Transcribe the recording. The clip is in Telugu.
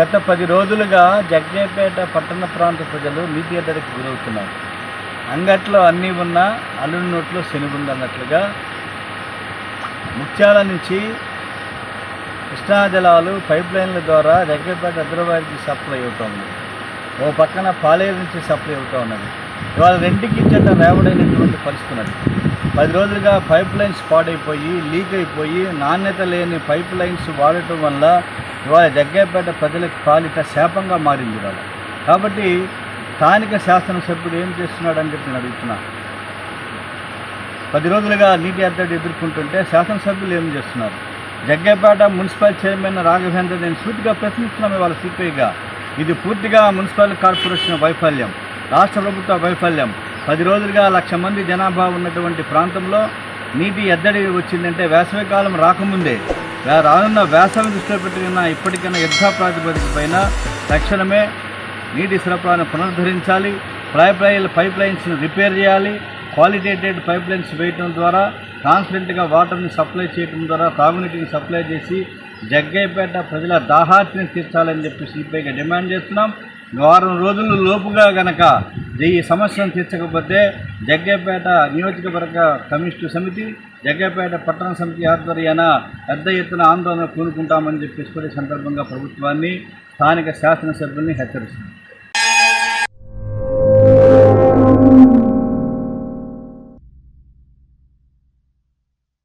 గత పది రోజులుగా జగ్గేపేట పట్టణ ప్రాంత ప్రజలు నీతి ఎద్దడికి గురవుతున్నారు. అంగట్లో అన్నీ ఉన్నా అల్లుడి నోట్లో శనిగుండు అన్నట్లుగా ముత్యాల నుంచి కృష్ణా జలాలు పైప్ లైన్ల ద్వారా జగ్గేపేట హైదరాబాద్కి సప్లై అవుతూ ఉంది. ఓ పక్కన పాలేరు నుంచి సప్లై అవుతూ ఉన్నది. ఇవాళ రెండుకి ఇచ్చేట రేవడైనటువంటి పరిస్థితి ఉన్నది. పది రోజులుగా పైప్ లైన్స్ పాడైపోయి లీక్ అయిపోయి నాణ్యత లేని పైప్ లైన్స్ వాడటం వల్ల ఇవాళ జగ్గేపేట ప్రజలకు పాలిట శాపంగా మారింది ఇవాళ. కాబట్టి స్థానిక శాసనసభ్యుడు ఏం చేస్తున్నాడని చెప్పి నేను అడుగుతున్నా. పది రోజులుగా నీటి ఎద్దడి ఎదుర్కొంటుంటే శాసనసభ్యులు ఏం చేస్తున్నారు? జగ్గేపేట మున్సిపల్ చైర్మన్ రాఘవేంద్ర నేను సూటిగా ప్రశ్నిస్తున్నాం ఇవాళ సిపిఐగా. ఇది పూర్తిగా మున్సిపల్ కార్పొరేషన్ వైఫల్యం రాష్ట్ర ప్రభుత్వ వైఫల్యం. పది రోజులుగా లక్ష మంది జనాభా ఉన్నటువంటి ప్రాంతంలో నీటి ఎద్దడి వచ్చిందంటే వేసవికాలం రాకముందే రానున్న వేసవి దృష్టిలో పెట్టుకున్న ఇప్పటికైనా యుద్ధ ప్రాతిపదిక పైన తక్షణమే నీటి సరఫరాను పునరుద్ధరించాలి. పైప్ లైన్ పైప్ లైన్స్ని రిపేర్ చేయాలి. క్వాలిటేటెడ్ పైప్ లైన్స్ వేయటం ద్వారా కాన్స్టెంట్గా వాటర్ని సప్లై చేయడం ద్వారా తాగునీటిని సప్లై చేసి జగ్గైపేట ప్రజల దాహార్తిని తీర్చాలని చెప్పి సిపిఐగా డిమాండ్ చేస్తున్నాం. వారం రోజుల లోపుగా గనక ఈ సమస్యను తీర్చకపోతే జగ్గపేట నియోజకవర్గ కమ్యూనిస్టు సమితి జగ్గపేట పట్టణ సమితి ఆధ్వర్యాన పెద్ద ఎత్తున ఆందోళన కూనుకుంటామని చెప్పేసి సందర్భంగా ప్రభుత్వాన్ని స్థానిక శాసనసభ్యుల్ని హెచ్చరిస్తుంది